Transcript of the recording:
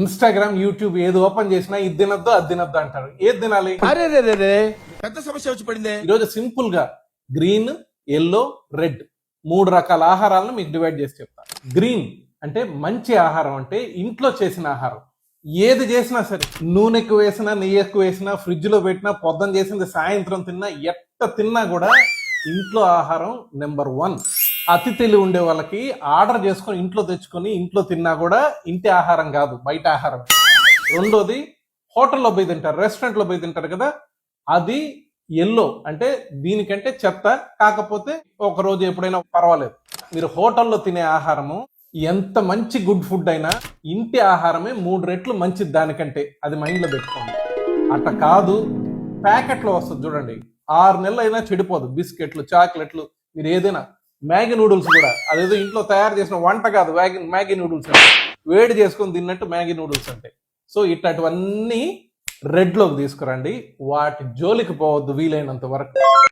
Instagram YouTube ఏది open చేసినా ఇది తినొద్దు అది తినొద్దు అంటారు. ఏది తినాలి? పెద్ద సమస్య వచ్చి పడిందే? ఈరోజు సింపుల్గా గ్రీన్ ఎల్లో రెడ్ మూడు రకాల ఆహారాలను మీకు డివైడ్ చేసి చెప్తా. గ్రీన్ అంటే మంచి ఆహారం అంటే ఇంట్లో చేసిన ఆహారం. ఏది చేసినా సరే నూనె ఎక్కువ వేసినా నెయ్యి ఎక్కువ వేసినా ఫ్రిడ్జ్లో పెట్టినా పొద్దున చేసింది సాయంత్రం తిన్నా ఎట్ట తిన్నా కూడా ఇంట్లో ఆహారం నెంబర్ వన్ అతిథులు ఉండే వాళ్ళకి ఆర్డర్ చేసుకొని ఇంట్లో తెచ్చుకొని ఇంట్లో తిన్నా కూడా ఇంటి ఆహారం కాదు బయట ఆహారం. రెండోది హోటల్లో పోయి తింటారు రెస్టారెంట్లో పోయి తింటారు కదా అది ఎల్లో అంటే దీనికంటే చెత్త కాకపోతే ఒక రోజు ఎప్పుడైనా పర్వాలేదు. మీరు హోటల్లో తినే ఆహారము ఎంత మంచి గుడ్ ఫుడ్ అయినా ఇంటి ఆహారమే మూడు రెట్లు మంచిది దానికంటే అది మైండ్లో పెట్టుకోండి. అట్ట కాదు ప్యాకెట్లో వస్తుంది చూడండి ఆరు నెలలు అయినా చెడిపోదు బిస్కెట్లు చాక్లెట్లు మీరు ఏదైనా మ్యాగీ నూడిల్స్ కూడా. అదేదో ఇంట్లో తయారు చేసిన వంట కాదు మ్యాగీ మ్యాగీ నూడిల్స్ అంటే. వేడి చేసుకొని తిన్నట్టు మ్యాగీ నూడిల్స్ అంటే. సో ఇట్లాంటివన్నీ రెడ్లోకి తీసుకురండి. వాటి జోలికి పోవద్దు వీలైనంత వరకు.